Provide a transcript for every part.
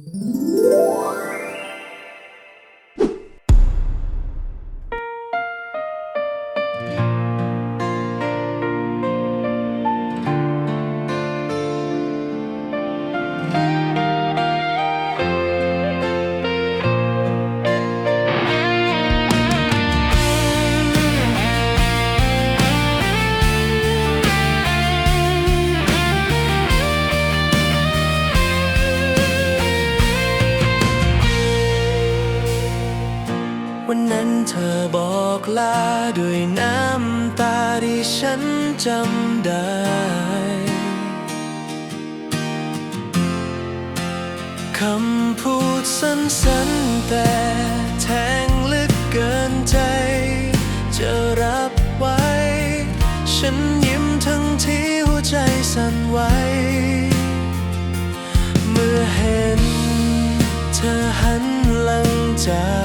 Mm-hmm. วันนั้นเธอบอกลาด้วยน้ำตาที่ฉันจำได้ คำพูดสั้นๆแต่แทงลึกเกินใจ จะรับไว้ ฉันยิ้มทั้งที่หัวใจสั่นไหวเมื่อเห็นเธอหันหลังจาก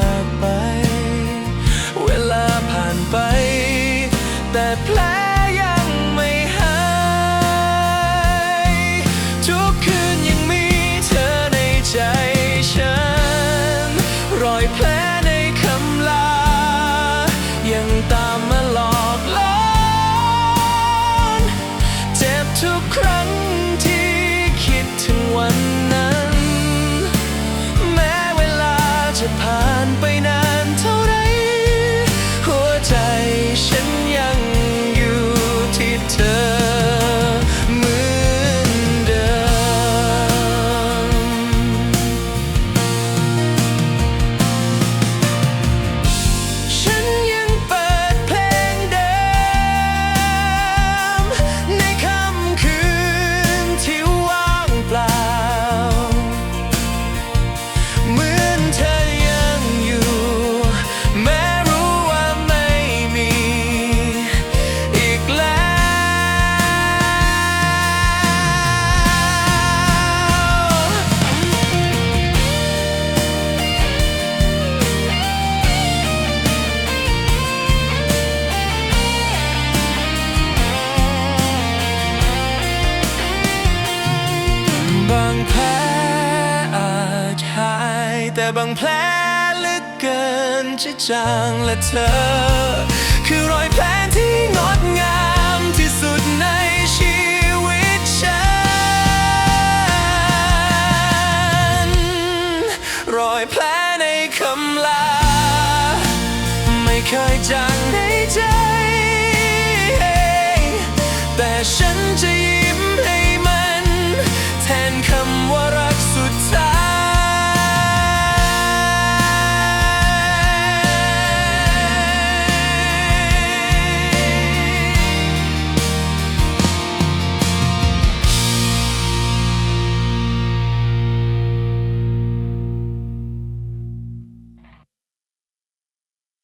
แต่บางแผลลึกเกินจะจางและเธอ คือรอยแผลที่งดงามที่สุดในชีวิตฉัน รอยแผลในคำลา ไม่เคยจางในใจ แต่ฉันจะ